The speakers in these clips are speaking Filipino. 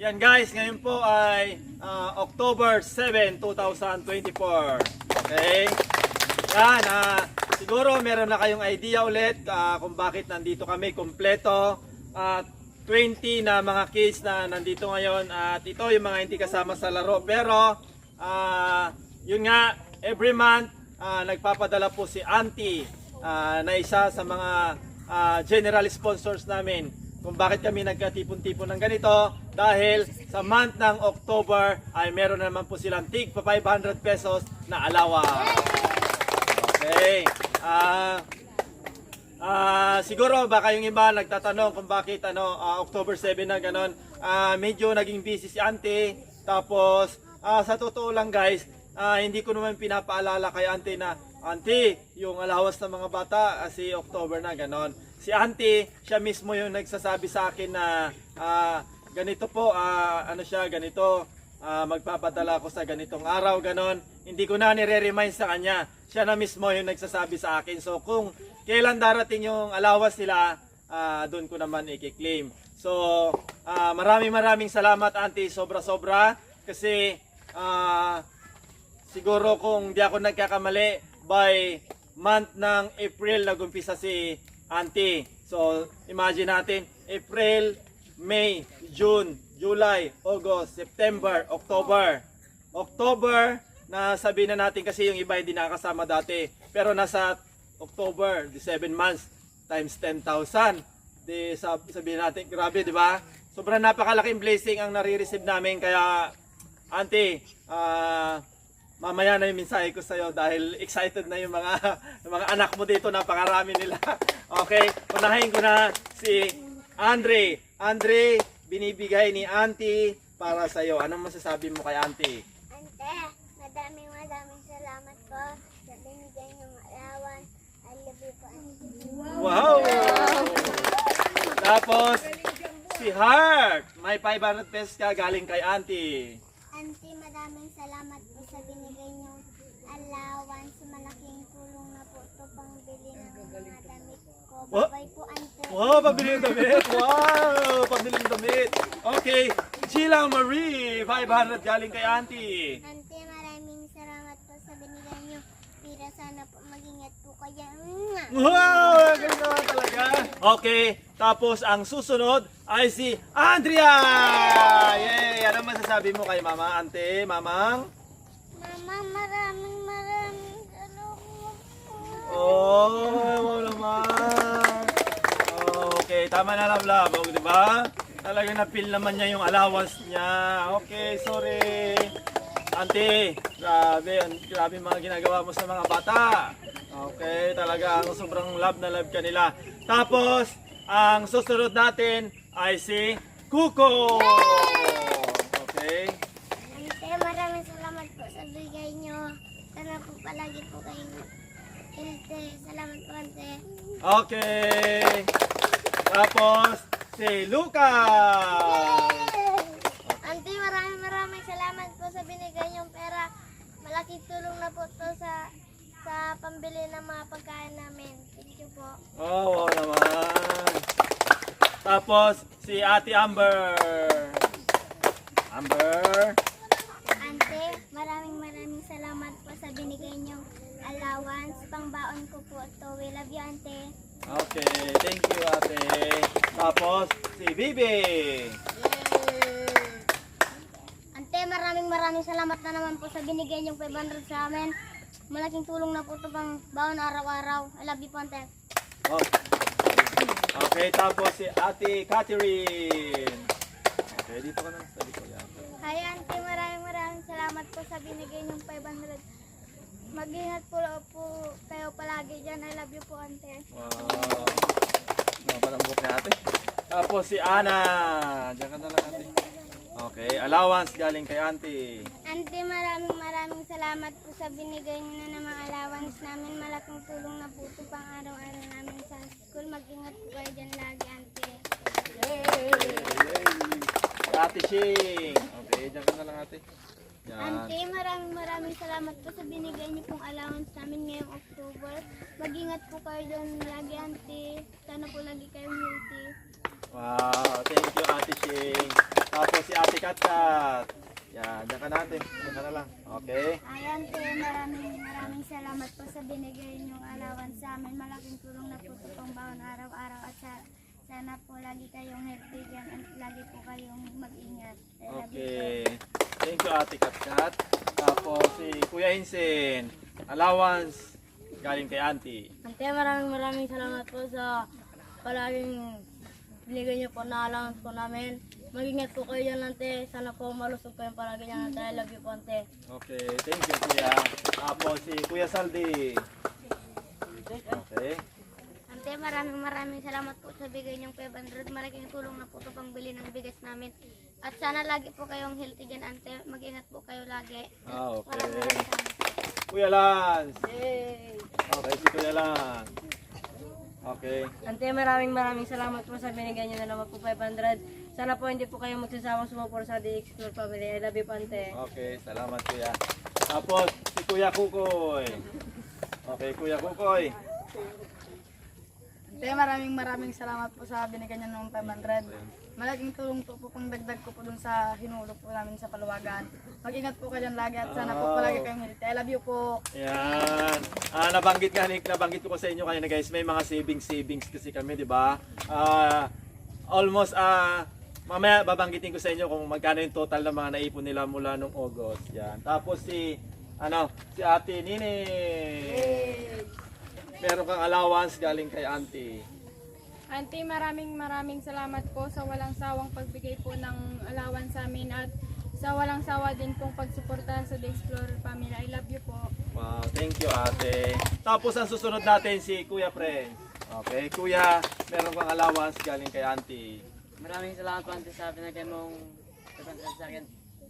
yan guys, ngayon po ay ah, October 7, 2024. Okay? Yan, ah, siguro meron na kayong idea ulit ah, kung bakit nandito kami kompleto. At 20 na mga kids na nandito ngayon at ito yung mga hindi kasama sa laro. Pero, ah, yun nga, every month, ah, nagpapadala po si Auntie ah, na isa sa mga ah, general sponsors namin kung bakit kami nagkatipon-tipon ng ganito dahil sa month ng October ay meron na naman po silang tig pa 500 pesos na alawa. Okay. Ah Ah, siguro baka yung iba nagtatanong kung bakit ano ah, October 7 na ganon. Ah, medyo naging busy si Auntie. Tapos ah, sa totoo lang guys, ah, hindi ko naman pinapaalala kay Auntie na Auntie, yung alawas ng mga bata ah, si October na ganon. Si Auntie, siya mismo yung nagsasabi sa akin na ah, ganito po, ah, ano siya, ganito, ah, magpapadala ako sa ganitong araw, ganon. Hindi ko na nire-remind sa kanya. Siya na mismo yung nagsasabi sa akin. So kung kailan darating yung alawas nila, ah, doon ko naman i-claim. So ah, maraming maraming salamat auntie, sobra-sobra. Kasi ah, siguro kung di ako nagkakamali, by month ng April nagumpisa si auntie. So imagine natin, April, May, June, July, August, September, October. October, na sabihin na natin kasi yung iba hindi nakakasama dati. Pero nasa October, the 7 months, times 10,000. Di sab sabihin natin, grabe, di ba? Sobrang napakalaking blessing ang nare-receive namin. Kaya, auntie, ah, mamaya na yung mensahe ko sa'yo dahil excited na yung mga, yung mga anak mo dito. Napakarami nila. okay, unahin ko na si Andre. Andre, binibigay ni auntie para sa'yo. Anong masasabi mo kay auntie? Ante, madaming madaming salamat po sa binigay niyong alawan. I love you po, Ante. Wow! Tapos, si Heart. May 500 pesos ka galing kay auntie. Ante, madaming salamat po sa binigay niyong allowance. Malaking tulong na po ito pangbili ng mga damit ko. What? Babay po, Ante. Wow, pabili ng damit. Wow, pabili ng damit. Okay, Sheila Marie, 500 galing kay auntie. Ante, maraming salamat po sa binigay niyo. Pira sana po mag-ingat po kayo. Wow, galing naman talaga. Okay, tapos ang susunod ay si Andrea. Yay! Ano masasabi mo kay mama, ante, mamang? Mama, maraming maraming salamat po. Oh, wow naman. Tama na lang oh, di ba? Talagang na-feel naman niya yung allowance niya. Okay, sorry. Auntie, grabe, grabe mga ginagawa mo sa mga bata. Okay, talaga ang sobrang love na love ka nila. Tapos, ang susunod natin ay si Kuko. Okay. Ante, maraming salamat po sa bigay nyo. Sana po palagi po kayong healthy. Salamat po, Ante. Okay. Tapos, si Lucas. Ante, maraming maraming salamat po sa binigay nyong pera. Malaking tulong na po to sa sa pambili ng mga pagkain namin. Thank you po. Oh, wow naman. Tapos, si Ate Amber. Amber. Ante, maraming maraming salamat po sa binigay nyong allowance. Pangbaon ko po to. We love you, Ante. Okay, thank you ate. Tapos, si Bibi. Ante, maraming maraming salamat na naman po sa binigay niyong 500 sa amin. Malaking tulong na po ito pang baon araw-araw. I love you po, Ante. Oh. Okay, tapos si Ate Catherine. Okay, dito ka na. Sa dito yan. Hi, Ante. Maraming maraming salamat po sa binigay niyong 500. Mag-ingat po, po kayo palagi dyan. I love you po, Ante. Wow. Napalambok ni ate. Tapos si Ana. Diyan ka na lang ate. Okay, allowance galing kay auntie. Ante, maraming maraming salamat po sa binigay niyo na ng mga allowance namin. Malaking tulong na po ito pang araw-araw namin sa school. Mag-ingat po kayo dyan lagi, Ante. Si Ate Shing. Okay, diyan ka na lang ate. Ante, maraming maraming salamat po sa binigay niyo pong allowance namin ngayong October. Mag-ingat po kayo dyan lagi, Ante. Sana po lagi kayong healthy. Wow, thank you Ate Shing. Tapos si Ate Katkat. Yan, diyan ka natin. Diyan ka na lang. Okay. Ayan po, maraming maraming salamat po sa binigay niyong alawan sa amin. Malaking tulong na po ito pang bawon araw-araw at sa, sana po lagi kayong healthy dyan at lagi po kayong mag-ingat. I love you po. Okay. Ate Katkat. Tapos si Kuya Insen. Allowance galing kay Auntie. Ante, maraming maraming salamat po sa palaging binigay niyo po na allowance po namin. Mag-ingat po kayo dyan, ante. Sana po malusog kayong palagi dyan, ante. I love you po, ante. Okay, thank you, Kuya. Tapos si Kuya Saldi. Okay. Ante, maraming maraming salamat po sa bigay niyong 500. Malaking tulong na po ito pangbili ng bigas namin. At sana lagi po kayong healthy dyan, ante. Mag-ingat po kayo lagi. Ah, okay. Kuya Lance. Yay! Okay, si Kuya Lance. Okay. Ante, maraming maraming salamat po sa binigay niyo na naman po 500. Sana po hindi po kayo magsasawang sumupor sa The Explore Family. I love you po, ante. Okay, salamat Kuya. Tapos si Kuya Kukoy. Okay, Kuya Kukoy. Ate, maraming maraming salamat po sa binigyan niyo ng 500. Malaking tulong po po pang dagdag ko po dun sa hinulog po namin sa paluwagan. Mag-ingat po kayo lagi at sana po palagi kayong healthy. I love you po. Yan. Ah, nabanggit nga, Nick, nabanggit ko sa inyo kanina guys, may mga savings savings kasi kami, di ba? Ah, almost ah mamaya babanggitin ko sa inyo kung magkano yung total ng mga naipon nila mula nung August. Yan. Tapos si ano, si Ate Nini. Meron kang allowance galing kay Auntie. Auntie, maraming maraming salamat po sa walang sawang pagbigay po ng alawan sa amin at sa walang sawa din pong pagsuporta sa The Explorer Family. I love you po. Wow, thank you ate. Tapos ang susunod natin si Kuya Prince. Okay, Kuya, meron kang allowance galing kay Auntie. Maraming salamat po, ante, sa binigay mong 500 sa akin.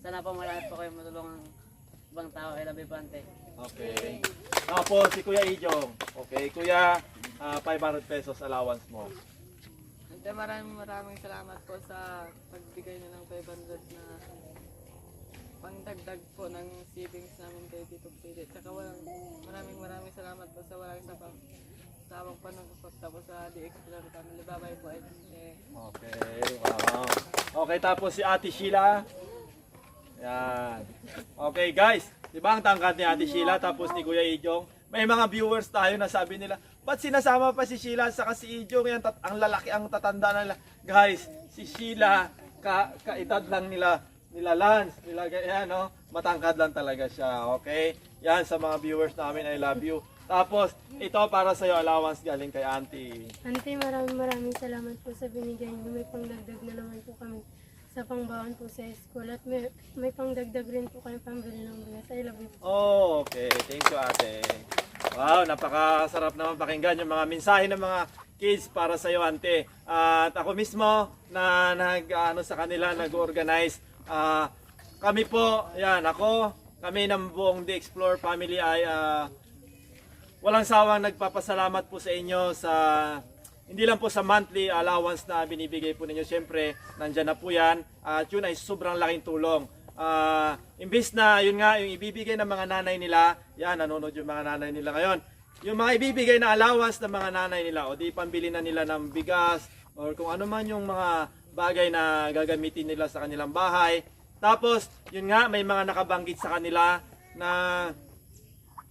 Sana po malahat po kayo matulungan ibang tao. I love you po, ante. Okay. Tapos si Kuya Ijong. Okay, Kuya, ah, 500 pesos allowance mo. Ate, maraming maraming salamat po sa pagbigay niyo ng 500 na pangdagdag po ng savings namin kay Tito Pilit. Tsaka walang, maraming maraming salamat po sa walang sabang sawang panungkot tapos sa The Explorer Family. Bye-bye po. Eh, Okay, wow. Okay, tapos si Ate Sheila. Yan. Okay, guys. Di ba ang tangkad ni Ate Sheila tapos ni Kuya Ijong? May mga viewers tayo na sabi nila, ba't sinasama pa si Sheila sa si Ijong? Yan, tat- ang lalaki, ang tatanda na nila. Guys, si Sheila, ka kaedad lang nila, nila Lance, nila yan, no? Matangkad lang talaga siya, okay? Yan, sa mga viewers namin, I love you. Tapos, ito para sa'yo, allowance galing kay Auntie. Ante, maraming maraming salamat po sa binigay niyo. May pangdagdag na naman po kami sa pangbaon po sa school. At may, may pangdagdag rin po kayo pambili ng bigas. I love you po. Oh, okay. Thank you, ate. Wow, napakasarap naman pakinggan yung mga mensahe ng mga kids para sa iyo, ante. At ako mismo na nag ano sa kanila nag-organize ah, kami po, yan, ako, kami ng buong The Explore family ay ah, walang sawang nagpapasalamat po sa inyo sa hindi lang po sa monthly allowance na binibigay po ninyo. Siyempre, nandyan na po yan. At yun ay sobrang laking tulong. Ah, imbis na yun nga, yung ibibigay ng mga nanay nila, yan, nanonood yung mga nanay nila ngayon. Yung mga ibibigay na allowance ng mga nanay nila, o di pambili na nila ng bigas, or kung ano man yung mga bagay na gagamitin nila sa kanilang bahay. Tapos, yun nga, may mga nakabanggit sa kanila na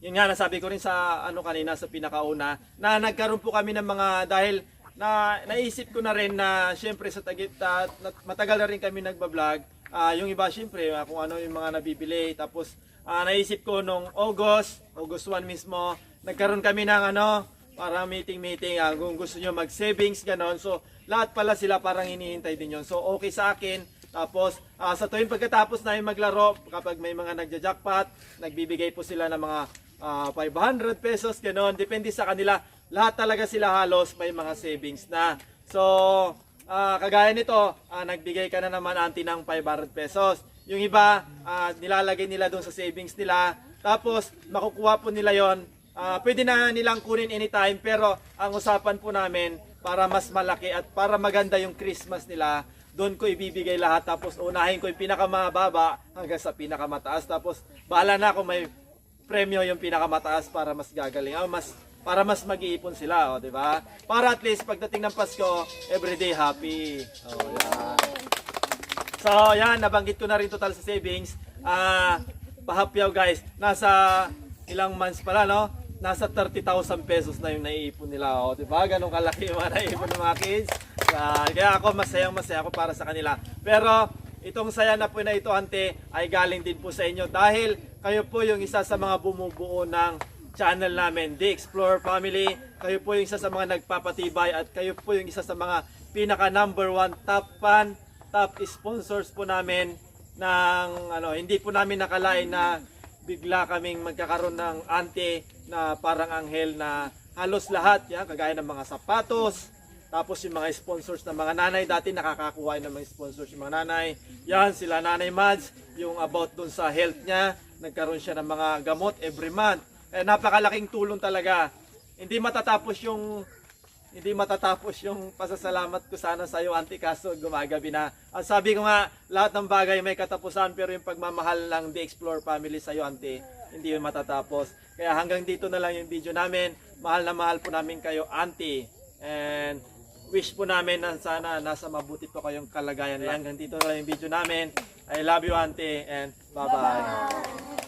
yun nga nasabi ko rin sa ano kanina sa pinakauna na nagkaroon po kami ng mga dahil na naisip ko na rin na syempre sa tagit na- matagal na rin kami nagba-vlog Ah, yung iba syempre ah, kung ano yung mga nabibili tapos ah, naisip ko nung August August 1 mismo nagkaroon kami ng ano para meeting meeting ah, kung gusto nyo mag savings ganon so lahat pala sila parang hinihintay din yon so okay sa akin tapos, ah, sa tuwing pagkatapos namin maglaro, kapag may mga nagja-jackpot, nagbibigay po sila ng mga ah, 500 pesos, gano'n. Depende sa kanila. Lahat talaga sila halos may mga savings na. So, ah, kagaya nito, ah, nagbigay ka na naman anti ng 500 pesos. Yung iba, ah, nilalagay nila doon sa savings nila. Tapos, makukuha po nila yon Ah, pwede na nilang kunin anytime pero ang usapan po namin para mas malaki at para maganda yung Christmas nila, doon ko ibibigay lahat tapos unahin ko yung pinakamababa hanggang sa pinakamataas tapos bahala na kung may premyo yung pinakamataas para mas gagaling ah, mas para mas mag-iipon sila, oh, di ba? Para at least pagdating ng Pasko, everyday happy. Oh, yan. So, yan, nabanggit ko na rin total sa savings. Ah, pahapyaw guys, nasa ilang months pala, no? Nasa 30,000 pesos na yung naiipon nila. O, di ba? Ganong kalaki yung mga naiipon ng mga kids. Ah, kaya ako, masayang masaya ako para sa kanila. Pero, itong saya na po na ito, ante, ay galing din po sa inyo. Dahil kayo po yung isa sa mga bumubuo ng channel namin, The Explorer Family. Kayo po yung isa sa mga nagpapatibay at kayo po yung isa sa mga pinaka number one top fan, top sponsors po namin ng ano, hindi po namin nakalain na bigla kaming magkakaroon ng ante na parang anghel na halos lahat, yan, kagaya ng mga sapatos, tapos yung mga sponsors ng mga nanay, dati nakakakuha ng mga sponsors yung mga nanay. Yan, sila Nanay Mads, yung about dun sa health niya, nagkaroon siya ng mga gamot every month. Eh, napakalaking tulong talaga. Hindi matatapos yung hindi matatapos yung pasasalamat ko sana sa iyo, Auntie, kaso gumagabi na. Ang sabi ko nga, lahat ng bagay may katapusan, pero yung pagmamahal ng The Explore family sa iyo, Auntie, hindi yun matatapos. Kaya hanggang dito na lang yung video namin. Mahal na mahal po namin kayo, Auntie. And wish po namin na sana nasa mabuti po kayong kalagayan. Hanggang dito na lang yung video namin. I love you, Auntie, and bye-bye.